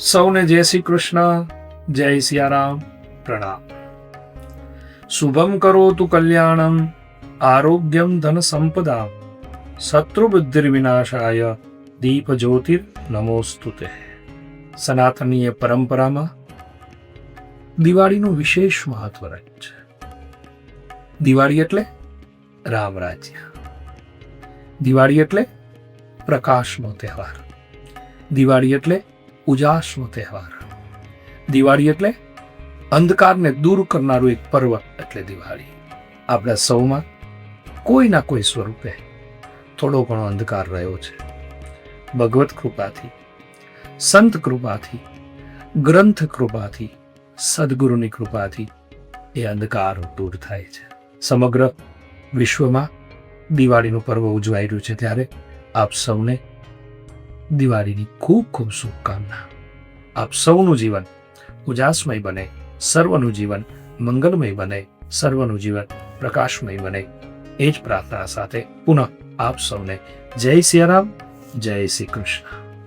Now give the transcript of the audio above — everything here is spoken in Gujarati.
સૌને જય શ્રી કૃષ્ણ, જય સિયારામ, પ્રણામ. શુભમ કરો તું કલ્યાણમ, આરોગ્યમ ધન સંપદા શત્રુબુદ્ધિર્વિનાશાય દીપ જ્યોતિર નમોસ્તુતે સનાતનીય પરંપરામાં દિવાળીનું વિશેષ મહત્વ રહ્યું છે. દિવાળી એટલે રામ રાજ્ય. દિવાળી એટલે પ્રકાશનો તહેવાર. દિવાળી એટલે ઉજાસનો તહેવાર. દિવાળી એટલે અંધકારને દૂર કરનારું એક પર્વ એટલે દિવાળી. આપણા સૌમાં કોઈના કોઈ સ્વરૂપે થોડો ઘણો અંધકાર રહ્યો છે. ભગવત કૃપાથી, સંત કૃપાથી, ગ્રંથ કૃપાથી, સદગુરુની કૃપાથી એ અંધકાર દૂર થાય છે. સમગ્ર વિશ્વમાં દિવાળીનું પર્વ ઉજવાઈ રહ્યું છે ત્યારે આપ સૌને દિવાળીની ખૂબ ખૂબ શુભકામના. આપ સૌનું જીવન ઉજાસમય બને, સર્વનું જીવન મંગલમય બને, સર્વનું જીવન પ્રકાશમય બને. એ જ પ્રાર્થના સાથે પુનઃ આપ સૌને જય સિયારામ, જય શ્રી કૃષ્ણ.